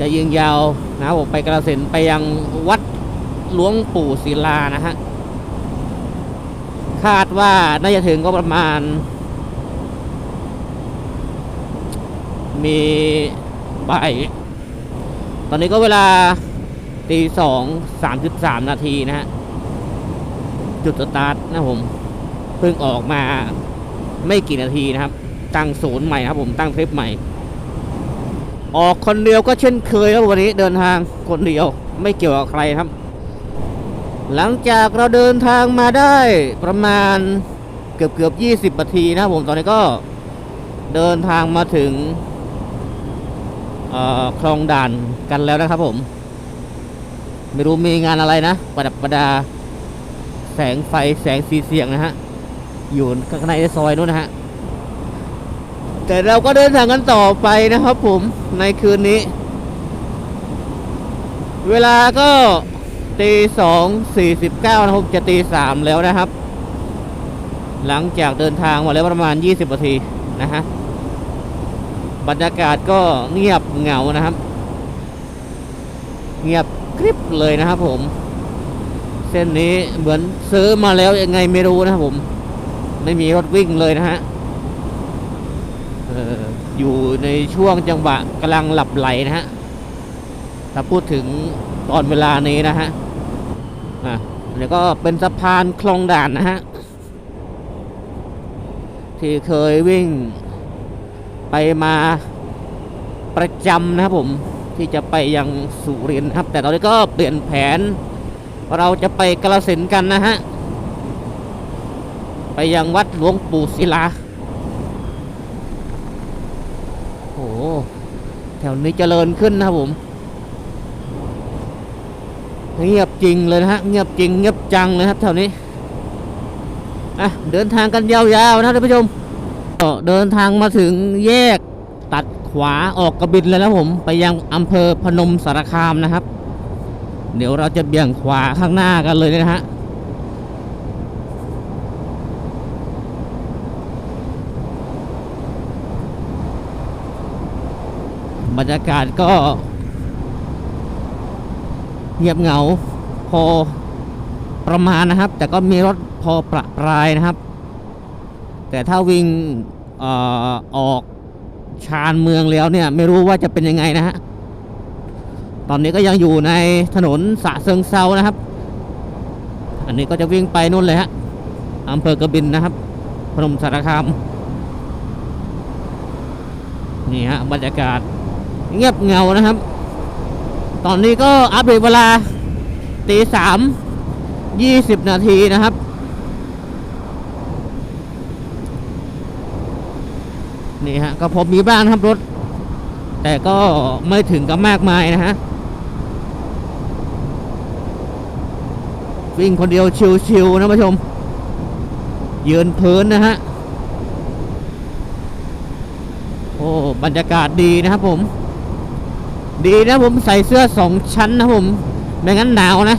จะยิงยาวนะครับผมไปกระสินไปยังวัดหลวงปู่ศิลานะฮะคาดว่าน่าจะถึงก็ประมาณ มีบ่ายตอนนี้ก็เวลาตีสองสามสิบสามนาทีนะฮะ จุดสตาร์ทนะผม เพิ่งออกมาไม่กี่นาทีนะครับ ตั้งศูนย์ใหม่ครับผมตั้งทริปใหม่ ออกคนเดียวก็เช่นเคยครับวันนี้เดินทางคนเดียวไม่เกี่ยวกับใครครับ หลังจากเราเดินทางมาได้ประมาณเกือบเกือบยี่สิบนาทีนะผมตอนนี้ก็เดินทางมาถึงคลองด่านกันแล้วนะครับผม ไม่รู้มีงานอะไรนะ ประดับประดา แสงไฟแสงสีเสียงนะฮะ อยู่ข้างในซอยนู้นนะฮะ แต่เราก็เดินทางกันต่อไปนะครับผมในคืนนี้ เวลาก็ตีสองสี่สิบเก้านะครับจะตีสามแล้วนะครับ หลังจากเดินทางมาแล้วประมาณยี่สิบนาทีนะฮะบรรยากาศก็เงียบเหงานะครับ เงียบกริบเลยนะครับผม เส้นนี้เหมือนซื้อมาแล้วยังไงไม่รู้นะครับผม ไม่มีรถวิ่งเลยนะฮะ อยู่ในช่วงจังหวะกำลังหลับไหลนะฮะ ถ้าพูดถึงตอนเวลานี้นะฮะ อะแล้วก็เป็นสะพานคลองด่านนะฮะ ที่เคยวิ่งไปมาประจำนะครับผมที่จะไปยังสุรินทร์ครับ แต่ตอนนี้ก็เปลี่ยนแผน เราจะไปกระสินกันนะฮะ ไปยังวัดหลวงปู่ศิลา โอ้โห แถวนี้เจริญขึ้นนะครับผมเงียบจริงเลยนะฮะเงียบจริงเงียบจังเลยครับแถวนี้อะเดินทางกันยาวๆนะท่านผู้ชมก็เดินทางมาถึงแยกตัดขวาออกกระบินเลยนะผมไปยังอำเภอพนมสารคามนะครับ เดี๋ยวเราจะเบี่ยงขวาข้างหน้ากันเลยนะฮะ บรรยากาศก็ เงียบเหงาพอประมาณนะครับ แต่ก็มีรถพอประปรายนะครับ แต่ถ้าวิ่งออออกชานเมืองแล้วเนี่ย ไม่รู้ว่าจะเป็นยังไงนะฮะตอนนี้ก็ยังอยู่ในถนนสะเซิงเซานะครับ อันนี้ก็จะวิ่งไปนู่นเลยฮะอำเภอกระบินนะครับ พนมสารคาม นี่ฮะบรรยากาศ เงียบเงานะครับ ตอนนี้ก็อัปเดตเวลาตีสามยี่สิบนาทีนะครับ นี่ฮะก็พอมีบ้างนครับรถ แต่ก็ไม่ถึงกับมากมายนะฮะวิ่งคนเดียวชิวๆนะผู้ชม ยืนพื้นนะฮะ โอ้ บรรยากาศดีนะครับผม ดีนะผมใส่เสื้อสองชั้นนะผมไม่งั้นหนาวนะ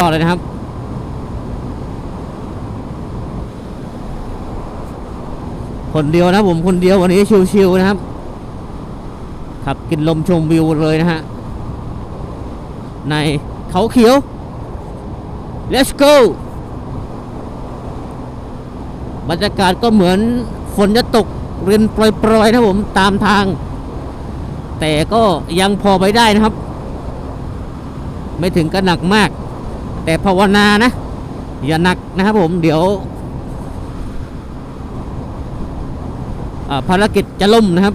ต่อเลยนะครับ คนเดียวนะผมคนเดียววันนี้ชิวๆนะครับ ขับกินลมชมวิวเลยนะฮะ ในเขาเขียว let's go บรรยากาศก็เหมือนฝนจะตกเรินโปรยๆนะผมตามทาง แต่ก็ยังพอไปได้นะครับ ไม่ถึงกับหนักมาก แต่ภาวนานะ อย่าหนักนะครับผมเดี๋ยวภารกิจจะล่มนะครับ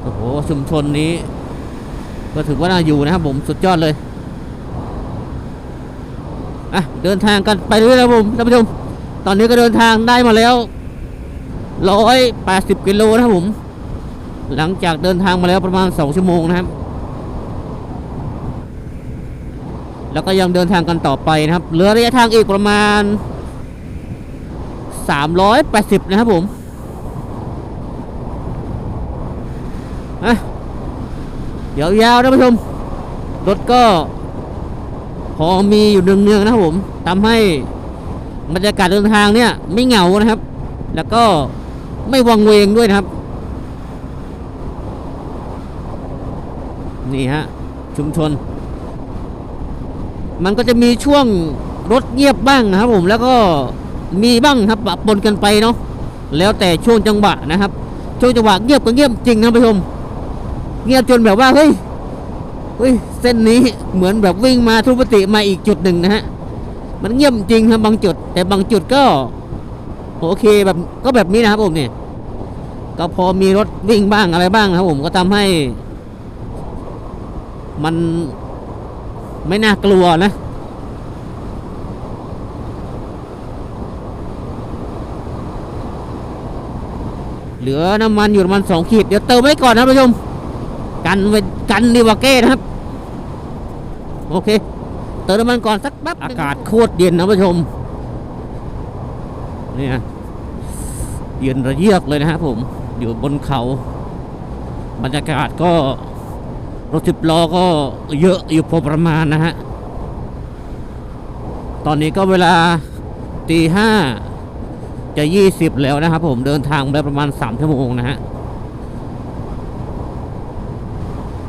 โอ้โห ชุมชนนี้ ก็ถือว่าน่าอยู่นะครับผม สุดยอดเลย อะ เดินทางกันไปเรื่อยๆครับผมท่านผู้ชม ตอนนี้ก็เดินทางได้มาแล้ว ร้อยแปดสิบกิโลนะครับผม หลังจากเดินทางมาแล้วประมาณสองชั่วโมงนะครับ แล้วก็ยังเดินทางกันต่อไปนะครับเหลือระยะทางอีกประมาณสามร้อยแปดสิบนะครับผมอะเดี๋ยวยาวๆนะผู้ชม รถก็พอมีอยู่เนืองๆนะครับผมทำให้บรรยากาศเดินทางเนี่ย ไม่เหงานะครับ แล้วก็ ไม่วังเวงด้วยนะครับ นี่ฮะ ชุมชน มันก็จะมีช่วงรถเงียบบ้างนะครับผมแล้วก็มีบ้างครับปะปนกันไปเนาะแล้วแต่ช่วงจังหวะนะครับ ช่วงจังหวะเงียบก็เงียบจริงนะผู้ชม เงียบจนแบบว่าเฮ้ยเฮ้ยเส้นนี้เหมือนแบบวิ่งมาทุปติมาอีกจุดหนึ่งนะฮะมันเงียบจริงครับบางจุด แต่บางจุดก็ โอเคแบบก็แบบนี้นะครับผมเนี่ยก็พอมีรถวิ่งบ้างอะไรบ้างนะครับผมก็ทำให้ มันไม่น่ากลัวนะเหลือน้ำมันอยู่ประมาณสองขีดเดี๋ยวเติมไว้ก่อนนะผู้ชม กันไว้กันดีกว่าเก้นะครับ โอเค เติมน้ำมันก่อนสักแป๊บอากาศโคตรเย็นนะผู้ชม เนี่ยเย็นระเยือกเลยนะครับผมอยู่บนเขา บรรยากาศก็รถสิบล้อก็เยอะอยู่พอประมาณนะฮะ ตอนนี้ก็เวลาตีห้าจะยี่สิบแล้วนะครับผมเดินทางไปประมาณสามชั่วโมงนะฮะ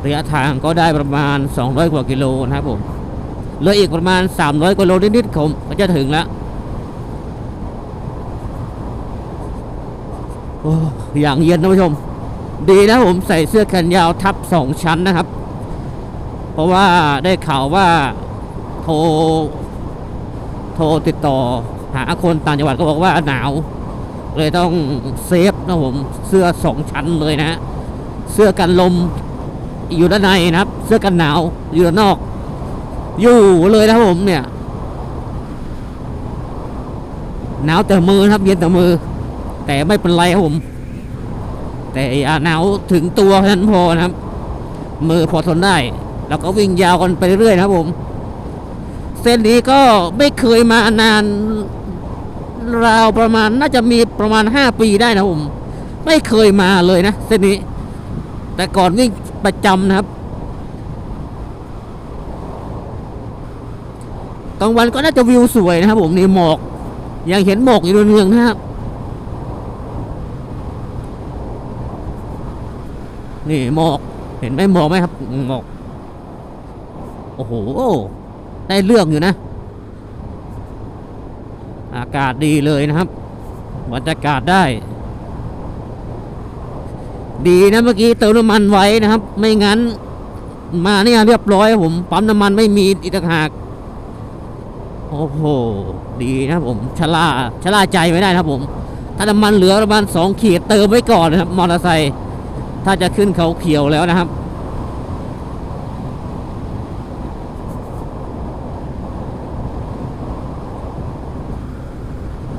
ระยะทางก็ได้ประมาณ 200 กว่ากิโลนะครับผมเหลืออีกประมาณ 300กว่าโลนิดๆผมก็จะถึงแล้ว อ้อย่างเย็นนะผู้ชม ดีนะผมใส่เสื้อแขนยาวทับสองชั้นนะครับ เพราะว่าได้ข่าวว่าโทร โทรติดต่อ หาคนต่างจังหวัดก็บอกว่าหนาว เลยต้องเซฟนะผมเสื้อสองชั้นเลยนะ เสื้อกันลมอยู่ด้านในนะครับ เสื้อกันหนาวอยู่ด้านนอก อยู่เลยนะผมเนี่ยหนาวแต่มือนะครับเย็นแต่มือ แต่ไม่เป็นไรครับผม แต่อย่าหนาวถึงตัวเท่านั้นพอนะครับ มือพอทนได้ แล้วก็วิ่งยาวกันไปเรื่อยนะครับผม เส้นนี้ก็ไม่เคยมานานราวประมาณน่าจะมีประมาณห้าปีได้นะผม ไม่เคยมาเลยนะเส้นนี้ แต่ก่อนวิ่งประจำนะครับกลางวันก็น่าจะวิวสวยนะครับผมนี่หมอก ยังเห็นหมอกอยู่เรืองๆนะครับ นี่หมอก เห็นไหมหมอกไหมครับหมอก โอ้โห ได้เรื่องอยู่นะ อากาศดีเลยนะครับบรรยากาศได้ ดีนะเมื่อกี้เติมน้ำมันไว้นะครับ ไม่งั้น มาเนี่ยเรียบร้อยผมปั๊มน้ำมันไม่มีอีกต่างหากโอ้โห ดีนะผมชะล่าชะล่าใจไม่ได้นะครับผม ถ้าน้ำมันเหลือประมาณสองขีดเติมไว้ก่อนนะครับ มอเตอร์ไซค์ ถ้าจะขึ้นเขาเขียวแล้วนะครับ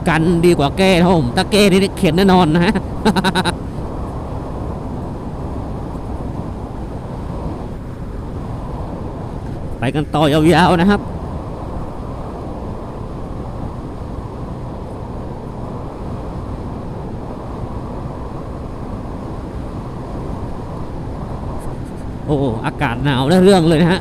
กันดีกว่าแก้ครับผมถ้าแก้นี่เข็นแน่นอนนะฮะไปกันต่อยาวๆนะครับ โอ้อากาศหนาวได้เรื่องเลยนะฮะ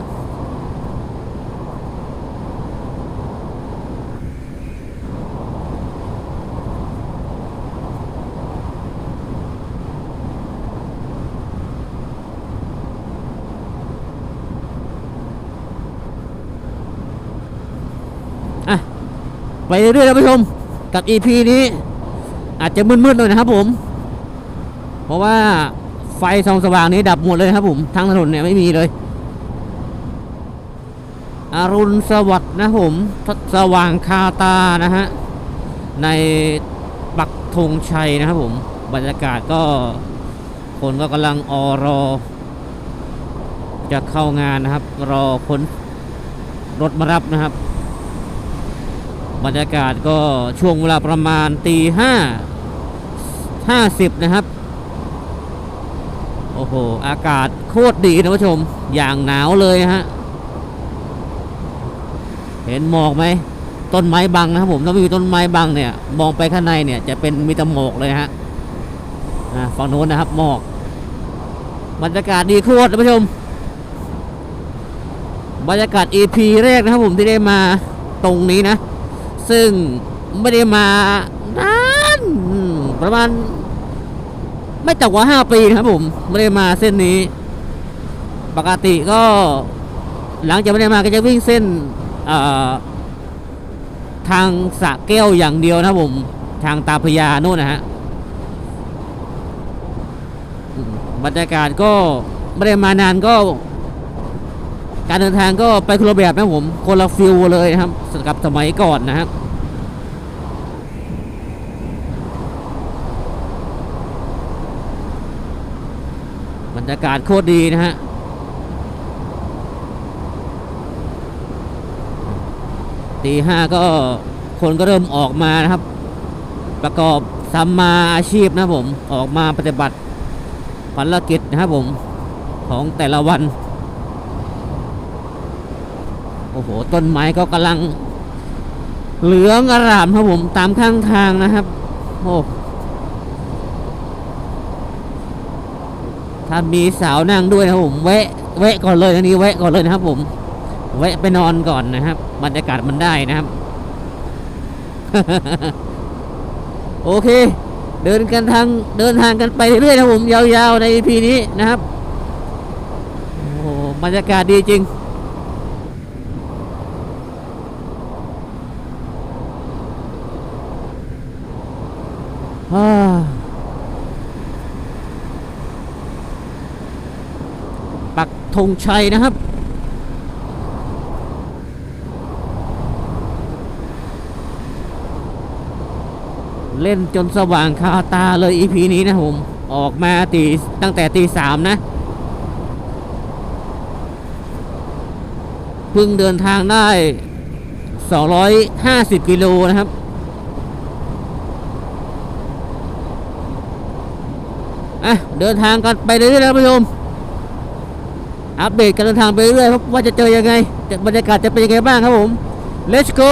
อะไปเรื่อยๆท่านผู้ชมกับ EP นี้ อาจจะมืดๆหน่อยนะครับผม เพราะว่า ไฟส่องสว่างนี้ดับหมดเลยครับผมทางถนนเนี่ยไม่มีเลยอรุณสวัสดิ์นะผมสว่างคาตานะฮะในปักธงชัยนะครับผมบรรยากาศก็คนก็กำลังออรอ จะเข้างานนะครับ รอคนรถมารับนะครับ บรรยากาศก็ช่วงเวลาประมาณตีห้าห้าสิบนะครับ อ้โห อากาศโคตรดีนะผู้ชม อย่างหนาวเลยฮะ เห็นหมอกไหม ต้นไม้บังนะครับผม ถ้าไม่มีต้นไม้บังเนี่ย มองไปข้างในเนี่ย จะเป็นมีแต่หมอกเลยฮะฝั่งโน้นนะครับ หมอก บรรยากาศดีโคตรนะผู้ชม บรรยากาศ EP แรกนะครับผมที่ได้มาตรงนี้นะ ซึ่งไม่ได้มานานประมาณ ไม่ต่ำกว่าห้าปีนะครับผมไม่ได้มาเส้นนี้ ปกติก็ หลังจากไม่ได้มาก็จะวิ่งเส้นทางสะแก้วอย่างเดียวนะครับผมทางตาพยาโน่นนะฮะบรรยากาศก็ไม่ได้มานานก็ การเดินทางก็ไปคนละแบบนะครับผมคนละฟิลเลยนะครับกับสมัยก่อนนะครับ รยากาศโคตรดีนะฮะตีห้าก็คนก็เริ่มออกมานะครับ ประกอบสัมมาอาชีพนะผมออกมาปฏิบัติภารกิจนะครับผมของแต่ละวัน โอ้โห ต้นไม้ก็กำลัง เหลืองอร่ามครับผมตามข้างทางนะครับ โอ้ ถ้ามีสาวนั่งด้วยนะผมแวะแวะก่อนเลยอันนี้แวะก่อนเลยนะครับ ผมแวะไปนอนก่อนนะครับบรรยากาศมันได้นะครับ โอเค เดินกันทางเดินทางกันไปเรื่อยๆนะผมยาวๆใน EP นี้นะครับโอ้บรรยากาศดีจริงอ่า ปัก ธงชัยนะครับเล่นจนสว่างคาตาเลย EP นี้นะผม ออกมาตีตั้งแต่ตีสามนะเพิ่งเดินทางได้ 250 กิโลนะครับ อะ เดินทางกันไปเรื่อยๆนะท่านผู้ชม อัปเดตการเดินทางไปเรื่อยๆว่าจะเจอยังไงบรรยากาศจะเป็นยังไงบ้างครับผม let's go